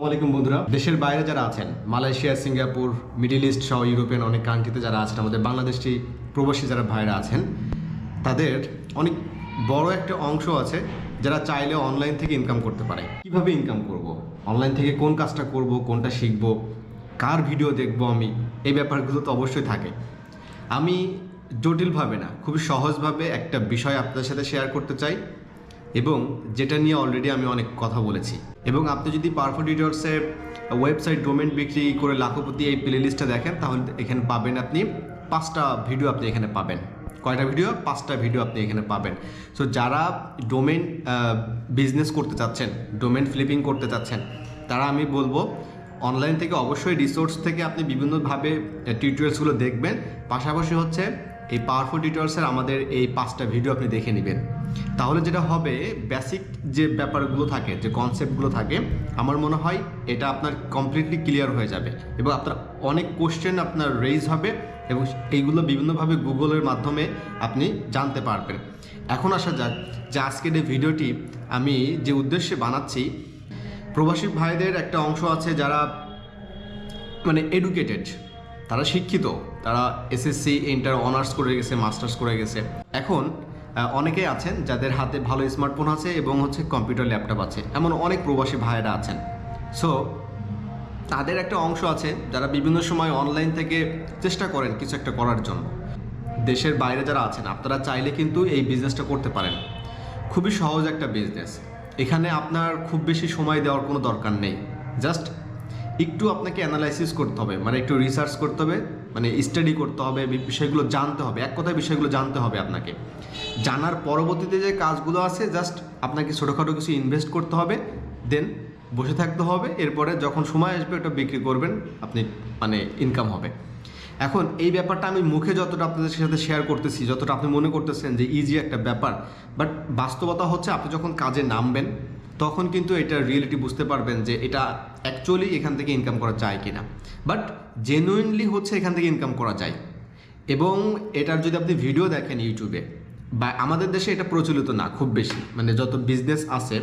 আসসালামাইকুম বন্ধুরা। দেশের বাইরে যারা আছেন, মালয়েশিয়া, সিঙ্গাপুর, মিডিল ইস্ট সহ ইউরোপিয়ান অনেক কান্ট্রিতে যারা আছেন, আমাদের বাংলাদেশি প্রবাসী যারা ভাইরা আছেন, তাদের অনেক বড় একটা অংশ আছে যারা চাইলে অনলাইন থেকে ইনকাম করতে পারে। কীভাবে ইনকাম করব? অনলাইন থেকে কোন কাজটা করব, কোনটা শিখব, কার ভিডিও দেখব আমি, এই ব্যাপারগুলো তো অবশ্যই থাকে। আমি জটিলভাবে না, খুবই সহজভাবে একটা বিষয় আপনাদের সাথে শেয়ার করতে চাই। এবং যেটা নিয়ে অলরেডি আমি অনেক কথা বলেছি। এবং আপনি যদি পারফো ডিটর্সের ওয়েবসাইট ডোমেন বিক্রি করে লাখপতি এই প্লে লিস্টটা দেখেন, তাহলে এখানে পাবেন আপনি পাঁচটা ভিডিও আপনি এখানে পাবেন। কয়টা ভিডিও পাঁচটা ভিডিও আপনি এখানে পাবেন। সো যারা ডোমেন বিজনেস করতে চাচ্ছেন ডোমেন ফ্লিপিং করতে চাচ্ছেন, তারা আমি বলব অনলাইন থেকে অবশ্যই রিসোর্স থেকে আপনি বিভিন্নভাবে টিউটোরিয়ালসগুলো দেখবেন। পাশাপাশি হচ্ছে এই পাওয়ারফুল টিউটোরিয়ালসের আমাদের এই পাঁচটা ভিডিও আপনি দেখে নেবেন। তাহলে যেটা হবে বেসিক যে ব্যাপারগুলো থাকে, যে কনসেপ্টগুলো থাকে, আমার মনে হয় এটা আপনার কমপ্লিটলি ক্লিয়ার হয়ে যাবে এবং আপনার অনেক কোশ্চেন আপনার রেইজ হবে এবং এইগুলো বিভিন্নভাবে গুগলের মাধ্যমে আপনি জানতে পারবেন। এখন আসা যাক যে আজকের এই ভিডিওটি আমি যে উদ্দেশ্যে বানাচ্ছি, প্রবাসী ভাইদের একটা অংশ আছে যারা মানে এডুকেটেড তারা শিক্ষিত, তারা এসএসসি ইন্টার অনার্স করে গেছে মাস্টার্স করে গেছে। এখন অনেকেই আছেন যাদের হাতে ভালো স্মার্টফোন আছে এবং হচ্ছে কম্পিউটার ল্যাপটপ আছে। এমন অনেক প্রবাসী ভাইয়েরা আছেন। সো তাদের একটা অংশ আছে যারা বিভিন্ন সময় অনলাইন থেকে চেষ্টা করেন কিছু একটা করার জন্য। দেশের বাইরে যারা আছেন, আপনারা চাইলে কিন্তু এই বিজনেসটা করতে পারেন। খুবই সহজ একটা বিজনেস এখানে আপনার খুব বেশি সময় দেওয়ার কোনো দরকার নেই। জাস্ট একটু আপনাকে অ্যানালাইসিস করতে হবে মানে একটু রিসার্চ করতে হবে মানে স্টাডি করতে হবে বিষয়গুলো জানতে হবে, এক কথায় বিষয়গুলো জানতে হবে আপনাকে। জানার পরবর্তীতে যে কাজগুলো আছে জাস্ট আপনাকে ছোটোখাটো কিছু ইনভেস্ট করতে হবে দেন বসে থাকতে হবে, এরপরে যখন সময় আসবে ওটা বিক্রি করবেন, আপনি মানে ইনকাম হবে। এখন এই ব্যাপারটা আমি মুখে যতটা আপনাদের সাথে শেয়ার করতেছি, যতটা আপনি মনে করতেছেন যে ইজি একটা ব্যাপার বাট বাস্তবতা হচ্ছে আপনি যখন কাজে নামবেন তখন কিন্তু এটা রিয়েলিটি বুঝতে পারবেন যে এটা অ্যাকচুয়ালি এখান থেকে ইনকাম করা যায় কিনা। বাট জেনুইনলি হচ্ছে এখান থেকে ইনকাম করা যায়। এবং এটার যদি আপনি ভিডিও দেখেন ইউটিউবে বা আমাদের দেশে এটা প্রচলিত না, খুব বেশি। মানে যত বিজনেস আছে,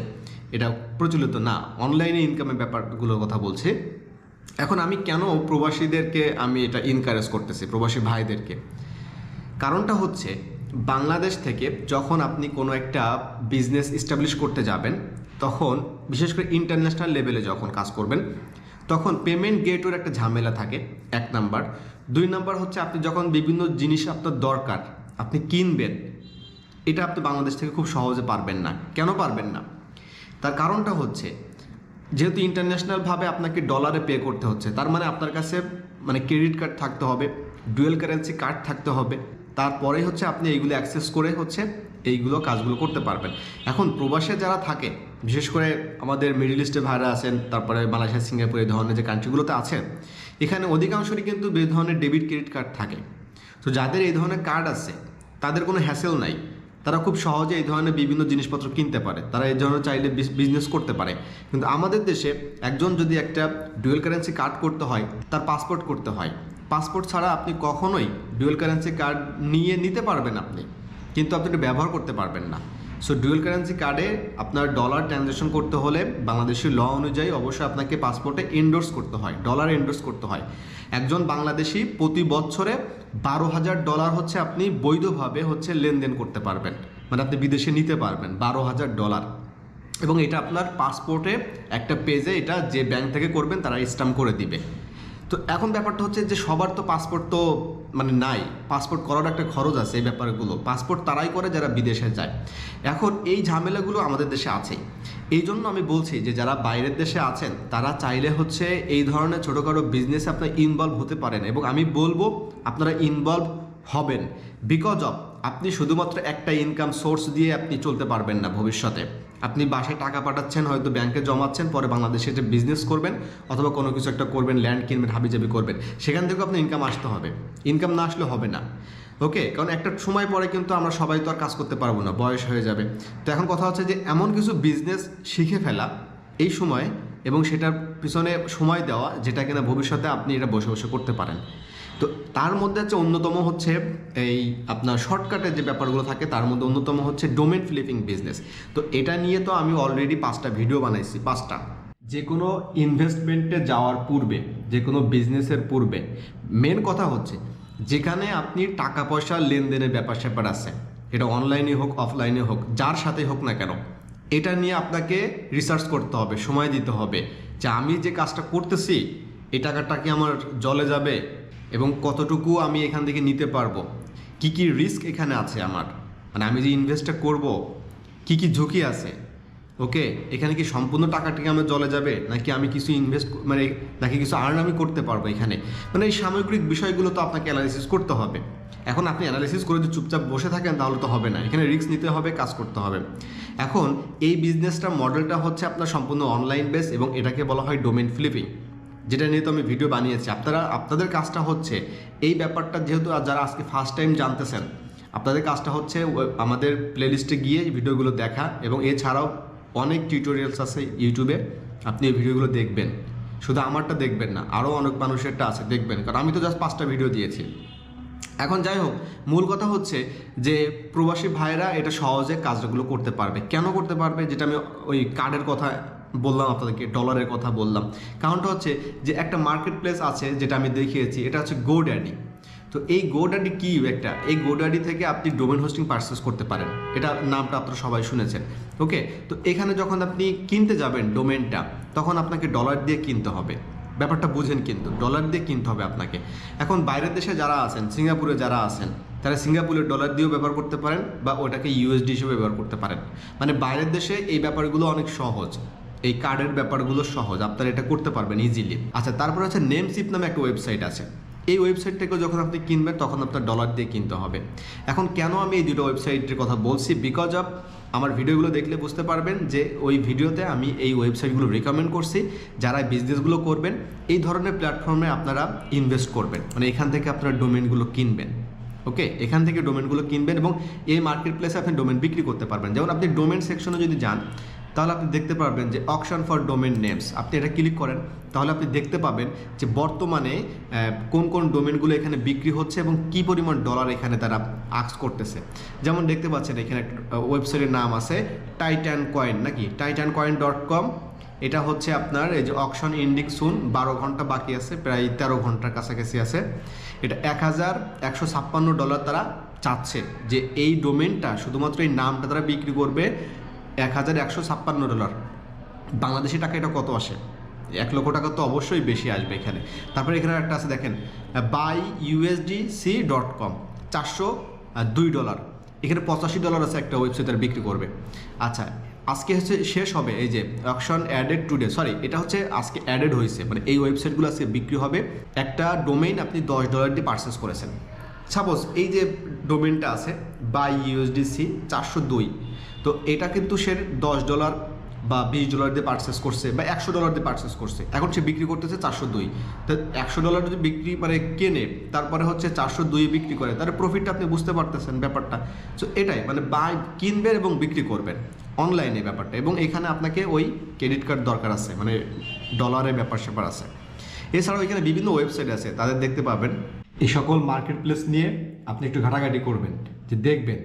এটা প্রচলিত না। অনলাইনে ইনকামের ব্যাপারগুলোর কথা বলছি। এখন আমি কেন প্রবাসীদেরকে আমি এটা ইনকারেজ করতেছি, প্রবাসী ভাইদেরকে? কারণটা হচ্ছে, বাংলাদেশ থেকে যখন আপনি কোনো একটা বিজনেস এস্টাবলিশ করতে যাবেন তখন, বিশেষ করে ইন্টারন্যাশনাল লেভেলে যখন কাজ করবেন, তখন পেমেন্ট গেটওর একটা ঝামেলা থাকে, এক নাম্বার। দুই নাম্বার হচ্ছে আপনি যখন বিভিন্ন জিনিস আপনার দরকার, আপনি কিনবেন, এটা আপনি বাংলাদেশ থেকে খুব সহজে পারবেন না। কেন পারবেন না? তার কারণটা হচ্ছে, যেহেতু ইন্টারন্যাশনালভাবে আপনাকে ডলারে পে করতে হচ্ছে, তার মানে আপনার কাছে মানে ক্রেডিট কার্ড থাকতে হবে ডুয়েল কারেন্সি কার্ড থাকতে হবে তারপরে হচ্ছে আপনি এইগুলো অ্যাক্সেস করে হচ্ছে, এইগুলো কাজগুলো করতে পারবেন। এখন প্রবাসে যারা থাকে বিশেষ করে আমাদের মিডিল ইস্টে ভাইরা আছেন, তারপরে মালয়েশিয়া, সিঙ্গাপুর এই ধরনের যে কান্ট্রিগুলোতে আছেন, এখানে অধিকাংশরই কিন্তু এই ধরনের ডেবিট ক্রেডিট কার্ড থাকে। তো যাদের এই ধরনের কার্ড আছে, তাদের কোনো হ্যাসেল নাই। তারা খুব সহজে এই ধরনের বিভিন্ন জিনিসপত্র কিনতে পারে। তারা এই ধরনের চাইলে বিজনেস করতে পারে। কিন্তু আমাদের দেশে একজন যদি একটা ডুয়েল কারেন্সি কার্ড করতে হয়, তার পাসপোর্ট করতে হয়। পাসপোর্ট ছাড়া আপনি কখনোই ডুয়েল কারেন্সি কার্ড নিয়ে নিতে পারবেন আপনি। কিন্তু আপনি এটা ব্যবহার করতে পারবেন না। সো ডুয়েল কারেন্সি কার্ডে আপনার ডলার ট্রানজ্যাকশন করতে হলে বাংলাদেশি ল অনুযায়ী অবশ্যই আপনাকে পাসপোর্টে এন্ডোর্স করতে হয় ডলার এন্ডোর্স করতে হয়। একজন বাংলাদেশি প্রতি বছরে বারো হাজার ডলার হচ্ছে আপনি বৈধভাবে হচ্ছে লেনদেন করতে পারবেন মানে আপনি বিদেশে নিতে পারবেন, বারো হাজার ডলার এবং এটা আপনার পাসপোর্টে একটা পেজে এটা যে ব্যাংক থেকে করবেন, তারা স্টাম্প করে দিবে। তো এখন ব্যাপারটা হচ্ছে যে সবার তো পাসপোর্ট তো মানে নাই। পাসপোর্ট করার একটা খরচ আছে এই ব্যাপারগুলো। পাসপোর্ট তারাই করে যারা বিদেশে যায়। এখন এই ঝামেলাগুলো আমাদের দেশে আছেই। এই জন্য আমি বলছি যে যারা বাইরের দেশে আছেন, তারা চাইলে হচ্ছে এই ধরনের ছোটোখাটো বিজনেসে আপনার ইনভলভ হতে পারেন। এবং আমি বলব, আপনারা ইনভলভ হবেন। বিকজ অফ আপনি শুধুমাত্র একটা ইনকাম সোর্স দিয়ে আপনি চলতে পারবেন না ভবিষ্যতে। আপনি বাসায় টাকা পাঠাচ্ছেন, হয়তো ব্যাংকে জমাচ্ছেন, পরে বাংলাদেশে একটা বিজনেস করবেন, অথবা কোনো কিছু একটা করবেন ল্যান্ড কিনবেন, হাবিজাবি করবেন। সেখান থেকেও আপনার ইনকাম আসতে হবে। ইনকাম না আসলে হবে না। ওকে কারণ একটা সময় পরে কিন্তু আমরা সবাই তো আর কাজ করতে পারব না, বয়স হয়ে যাবে। তো এখন কথা হচ্ছে যে, এমন কিছু বিজনেস শিখে ফেলা, এই সময় এবং সেটার পিছনে সময় দেওয়া, যেটা কিনা ভবিষ্যতে আপনি এটা বসে বসে করতে পারেন। তো তার মধ্যে হচ্ছে অন্যতম হচ্ছে এই আপনার শর্টকাটের যে ব্যাপারগুলো থাকে, তার মধ্যে অন্যতম হচ্ছে ডোমেন ফ্লিপিং বিজনেস তো এটা নিয়ে তো আমি অলরেডি পাঁচটা ভিডিও বানাইছি, পাঁচটা। যে কোনো ইনভেস্টমেন্টে যাওয়ার পূর্বে যে কোনো বিজনেসের পূর্বে মেন কথা হচ্ছে, যেখানে আপনি টাকা পয়সা লেনদেনের ব্যাপার স্যাপার আছে, এটা অনলাইনে হোক অফলাইনে হোক, যার সাথে হোক না কেন, এটা নিয়ে আপনাকে রিসার্চ করতে হবে, সময় দিতে হবে যে আমি যে কাজটা করতেছি, এই টাকাটা কি আমার জলে যাবে এবং কতটুকু আমি এখান থেকে নিতে পারব? কি কি রিস্ক এখানে আছে আমার? মানে আমি যে ইনভেস্টটা করব, কি কি ঝুঁকি আছে? ওকে এখানে কি সম্পূর্ণ টাকাটিকে আমার জলে যাবে? নাকি আমি কিছু ইনভেস্ট মানে নাকি কিছু আর্ন আমি করতে পারব এখানে? মানে এই সামগ্রিক বিষয়গুলো তো আপনাকে অ্যানালিসিস করতে হবে। এখন আপনি অ্যানালিসিস করে যদি চুপচাপ বসে থাকেন, তাহলে তো হবে না। এখানে রিস্ক নিতে হবে, কাজ করতে হবে। এখন এই বিজনেসটা মডেলটা হচ্ছে আপনার সম্পূর্ণ অনলাইন বেস এবং এটাকে বলা হয় ডোমেন ফ্লিপিং যেটা নিয়ে তো আমি ভিডিও বানিয়েছি। আপনারা, আপনাদের কাজটা হচ্ছে এই ব্যাপারটা যেহেতু যারা আজকে ফার্স্ট টাইম জানতেছেন, আপনাদের কাজটা হচ্ছে আমাদের প্লেলিস্টে গিয়ে ভিডিওগুলো দেখা এবং এছাড়াও অনেক টিউটোরিয়ালস আছে ইউটিউবে আপনি এই ভিডিওগুলো দেখবেন। শুধু আমারটা দেখবেন না আরও অনেক মানুষেরটা আছে, দেখবেন। কারণ আমি তো জাস্ট পাঁচটা ভিডিও দিয়েছি। এখন যাই হোক, মূল কথা হচ্ছে যে প্রবাসী ভাইরা এটা সহজে কাজগুলো করতে পারবে। কেন করতে পারবে? যেটা আমি ওই কার্ডের কথা বললাম আপনাদেরকে ডলারের কথা বললাম। কারণটা হচ্ছে যে একটা মার্কেট প্লেস আছে যেটা আমি দেখিয়েছি, এটা হচ্ছে গো ড্যাডি তো এই গোডাডি কি একটা? এই গোডাডি থেকে আপনি ডোমেন হোস্টিং পারচেস করতে পারেন। এটা নামটা আপনারা সবাই শুনেছেন। ওকে তো এখানে যখন আপনি কিনতে যাবেন ডোমেনটা তখন আপনাকে ডলার দিয়ে কিনতে হবে। ব্যাপারটা বুঝেন কিন্তু ডলার দিয়ে কিনতে হবে আপনাকে। এখন বাইরের দেশে যারা আছেন, সিঙ্গাপুরে যারা আছেন, তারা সিঙ্গাপুরের ডলার দিয়েও ব্যবহার করতে পারেন বা ওটাকে ইউএসডি হিসেবে ব্যবহার করতে পারেন। মানে বাইরের দেশে এই ব্যাপারগুলো অনেক সহজ। এই কার্ডের ব্যাপারগুলো সহজ, আপনারা এটা করতে পারবেন ইজিলি আচ্ছা তারপর হচ্ছে নেমসিপ নামে একটা ওয়েবসাইট আছে। এই ওয়েবসাইট থেকে যখন আপনি কিনবেন, তখন আপনার ডলার দিয়ে কিনতে হবে। এখন কেন আমি এই দুটো ওয়েবসাইটের কথা বলছি? বিকজ অফ আমার ভিডিওগুলো দেখলে বুঝতে পারবেন যে ওই ভিডিওতে আমি এই ওয়েবসাইটগুলো রেকমেন্ড করছি। যারা বিজনেসগুলো করবেন, এই ধরনের প্ল্যাটফর্মে আপনারা ইনভেস্ট করবেন। মানে এখান থেকে আপনারা ডোমেনগুলো কিনবেন। ওকে এখান থেকে ডোমেনগুলো কিনবেন এবং এই মার্কেট প্লেসে আপনি ডোমেন বিক্রি করতে পারবেন। যেমন আপনি ডোমেন সেকশনে যদি যান তাহলে আপনি দেখতে পারবেন যে অকশন ফর ডোমেন নেমস আপনি এটা ক্লিক করেন, তাহলে আপনি দেখতে পাবেন যে বর্তমানে কোন কোন ডোমেনগুলো এখানে বিক্রি হচ্ছে এবং কি পরিমাণ ডলার এখানে তারা আক্স করতেছে। যেমন দেখতে পাচ্ছেন এখানে ওয়েবসাইটের নাম আছে টাইটান কয়েন নাকি? টাইটান কয়েন ডট কম এটা হচ্ছে আপনার, এই যে অকশন ইন্ডিক সুন বারো ঘণ্টা বাকি আছে, প্রায় তেরো ঘণ্টার কাছাকাছি আছে। এটা এক হাজার একশো ছাপ্পান্ন ডলার তারা চাচ্ছে যে এই ডোমেনটা শুধুমাত্র এই নামটা তারা বিক্রি করবে এক হাজার একশো ছাপ্পান্ন ডলার। বাংলাদেশি টাকা এটা কত আসে? এক লক্ষ টাকা তো অবশ্যই বেশি আসবে এখানে। তারপরে এখানে একটা আছে, দেখেন buy USD C dot com চারশো দুই ডলার। এখানে পঁচাশি ডলার আছে একটা ওয়েবসাইট তারা বিক্রি করবে। আচ্ছা আজকে হচ্ছে শেষ হবে এই যে অকশন অ্যাডেড টুডে সরি এটা হচ্ছে আজকে অ্যাডেড হয়েছে। মানে এই ওয়েবসাইটগুলো আজকে বিক্রি হবে। একটা ডোমেইন আপনি দশ ডলার দিয়ে পারচেস করেছেন। সাপোজ এই যে ডোমেনটা আছে বাই ইউএসডিসি চারশো দুই। তো এটা কিন্তু সে দশ ডলার বা বিশ ডলার দিয়ে পারচেস করছে বা একশো ডলার দিয়ে পারচেস করছে। এখন সে বিক্রি করতেছে চারশো দুই। তো একশো ডলার যদি বিক্রি মানে কেনে, তারপরে হচ্ছে চারশো দুই বিক্রি করে তার প্রফিটটা আপনি বুঝতে পারতেছেন ব্যাপারটা। সো এটাই মানে বাই কিনবেন এবং বিক্রি করবেন অনলাইনে ব্যাপারটা। এবং এখানে আপনাকে ওই ক্রেডিট কার্ড দরকার আছে মানে ডলারের ব্যাপার স্যাপার আছে। এছাড়াও এখানে বিভিন্ন ওয়েবসাইট আছে, তাদের দেখতে পাবেন। এই সকল মার্কেট প্লেস নিয়ে আপনি একটু ঘাটাঘাটি করবেন, যে দেখবেন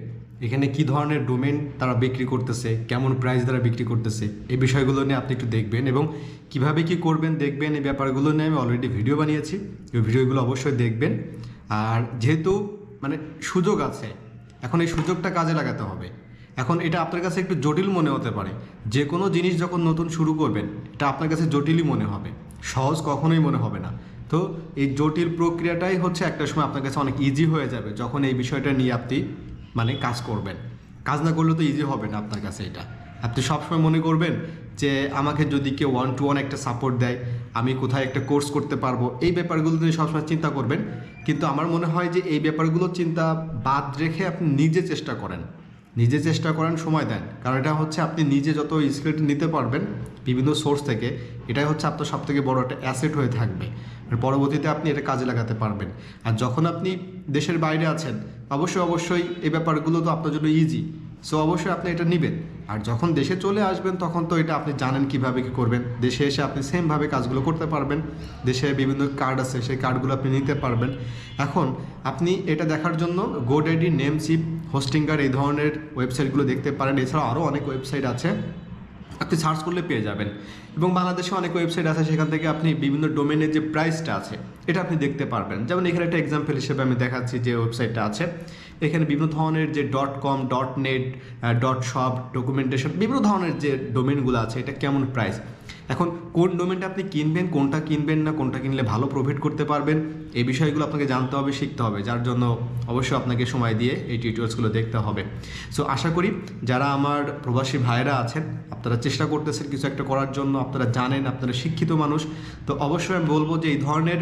এখানে কি ধরনের ডোমেন তারা বিক্রি করতেছে, কেমন প্রাইস দ্বারা বিক্রি করতেছে, এই বিষয়গুলো নিয়ে আপনি একটু দেখবেন এবং কীভাবে কি করবেন, দেখবেন এই ব্যাপারগুলো নিয়ে আমি অলরেডি ভিডিও বানিয়েছি। এই ভিডিওগুলো অবশ্যই দেখবেন। আর যেহেতু মানে সুযোগ আছে, এখন এই সুযোগটা কাজে লাগাতে হবে। এখন এটা আপনার কাছে একটু জটিল মনে হতে পারে। যে কোনো জিনিস যখন নতুন শুরু করবেন, এটা আপনার কাছে জটিলই মনে হবে। সহজ কখনোই মনে হবে না। তো এই জটিল প্রক্রিয়াটাই হচ্ছে একটা সময় আপনার কাছে অনেক ইজি হয়ে যাবে। যখন এই বিষয়টা নিয়ে আপনি মানে কাজ করবেন। কাজ না করলে তো ইজি হবে না আপনার কাছে এটা। আপনি সবসময় মনে করবেন যে আমাকে যদি কেউ ওয়ান টু ওয়ান একটা সাপোর্ট দেয়, আমি কোথায় একটা কোর্স করতে পারব, এই ব্যাপারগুলো নিয়ে সবসময় চিন্তা করবেন। কিন্তু আমার মনে হয় যে এই ব্যাপারগুলো চিন্তা বাদ রেখে আপনি নিজে চেষ্টা করেন। নিজে চেষ্টা করেন সময় দেন। কারণ এটা হচ্ছে আপনি নিজে যত স্কিল নিতে পারবেন বিভিন্ন সোর্স থেকে, এটাই হচ্ছে আপনার সব থেকে বড় একটা অ্যাসেট হয়ে থাকবে। পরবর্তীতে আপনি এটা কাজে লাগাতে পারবেন। আর যখন আপনি দেশের বাইরে আছেন অবশ্যই অবশ্যই এই ব্যাপারগুলো তো আপনার জন্য ইজি সো অবশ্যই আপনি এটা নেবেন। আর যখন দেশে চলে আসবেন, তখন তো এটা আপনি জানেন কীভাবে কি করবেন। দেশে এসে আপনি সেমভাবে কাজগুলো করতে পারবেন। দেশে বিভিন্ন কার্ড আছে, সেই কার্ডগুলো আপনি নিতে পারবেন। এখন আপনি এটা দেখার জন্য গোডেডি নেমসিপ হোস্টিঙ্গার এই ধরনের ওয়েবসাইটগুলো দেখতে পারেন। এছাড়াও আরও অনেক ওয়েবসাইট আছে। আপনি সার্চ করলে পেয়ে যাবেন। এবং বাংলাদেশে অনেক ওয়েবসাইট আছে, সেখান থেকে আপনি বিভিন্ন ডোমেনের যে প্রাইসটা আছে, এটা আপনি দেখতে পারবেন। যেমন এখানে একটা এক্সাম্পল হিসেবে আমি দেখাচ্ছি যে ওয়েবসাইটটা আছে। এখানে বিভিন্ন ধরনের যে. Dot com dot net dot shop documentation বিভিন্ন ধরনের যে ডোমেনগুলো আছে, এটা কেমন প্রাইস এখন কোন ডোমেনটা আপনি কিনবেন, কোনটা কিনবেন না, কোনটা কিনলে ভালো প্রফিট করতে পারবেন, এই বিষয়গুলো আপনাকে জানতে হবে, শিখতে হবে। যার জন্য অবশ্যই আপনাকে সময় দিয়ে এই টিউটোরিয়ালসগুলো দেখতে হবে। সো আশা করি যারা আমার প্রবাসী ভাইয়েরা আছেন, আপনারা চেষ্টা করতেছেন কিছু একটা করার জন্য, আপনারা জানেন, আপনারা শিক্ষিত মানুষ, তো অবশ্যই আমি বলব যে এই ধরনের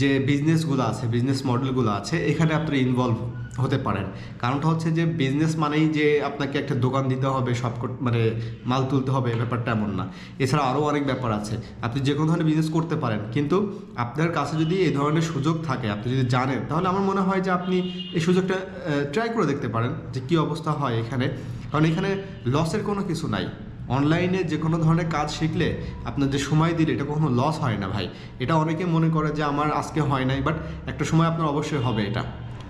যে বিজনেসগুলো আছে বিজনেস মডেলগুলো আছে, এখানে আপনারা ইনভলভ হতে পারেন। কারণটা হচ্ছে যে বিজনেস মানেই যে আপনাকে একটা দোকান দিতে হবে, সব মানে মাল তুলতে হবে ব্যাপারটা এমন না। এছাড়া আরও অনেক ব্যাপার আছে। আপনি যে কোনো ধরনের বিজনেস করতে পারেন, কিন্তু আপনার কাছে যদি এই ধরনের সুযোগ থাকে, আপনি যদি জানেন, তাহলে আমার মনে হয় যে আপনি এই সুযোগটা ট্রাই করে দেখতে পারেন যে কী অবস্থা হয় এখানে। কারণ এখানে লসের কোনো কিছু নাই। অনলাইনে যে কোনো ধরনের কাজ শিখলে আপনার যে সময় দিলে, এটা কখনো লস হয় না ভাই। এটা অনেকে মনে করে যে আমার আজকে হয় নাই বাট একটা সময় আপনার অবশ্যই হবে এটা।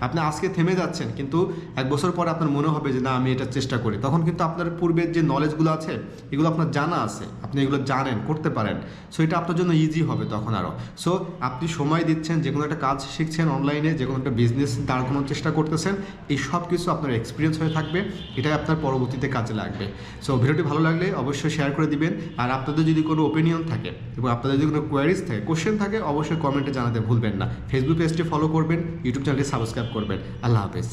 আপনি আজকে থেমে যাচ্ছেন, কিন্তু এক বছর পরে আপনার মনে হবে যে, না, আমি এটা চেষ্টা করি। তখন কিন্তু আপনার পূর্বের যে নলেজগুলো আছে, এগুলো আপনার জানা আছে। আপনি এগুলো জানেন, করতে পারেন। সো এটা আপনার জন্য ইজি হবে তখন আরও সো আপনি সময় দিচ্ছেন, যে কোনো একটা কাজ শিখছেন অনলাইনে যে কোনো একটা বিজনেস দাঁড় করানোর চেষ্টা করতেছেন, এই সব কিছু আপনার এক্সপিরিয়েন্স হয়ে থাকবে। এটাই আপনার পরবর্তীতে কাজে লাগবে। সো ভিডিওটি ভালো লাগলে অবশ্যই শেয়ার করে দিবেন। আর আপনাদের যদি কোনো ওপিনিয়ন থাকে এবং আপনাদের যদি কোনো কোয়ারিজ থাকে কোশ্চেন থাকে, অবশ্যই কমেন্টে জানাতে ভুলবেন না। ফেসবুক পেজটি ফলো করবেন ইউটিউব চ্যানেলটি সাবস্ক্রাইব করবেন। আল্লাহ হাফেজ।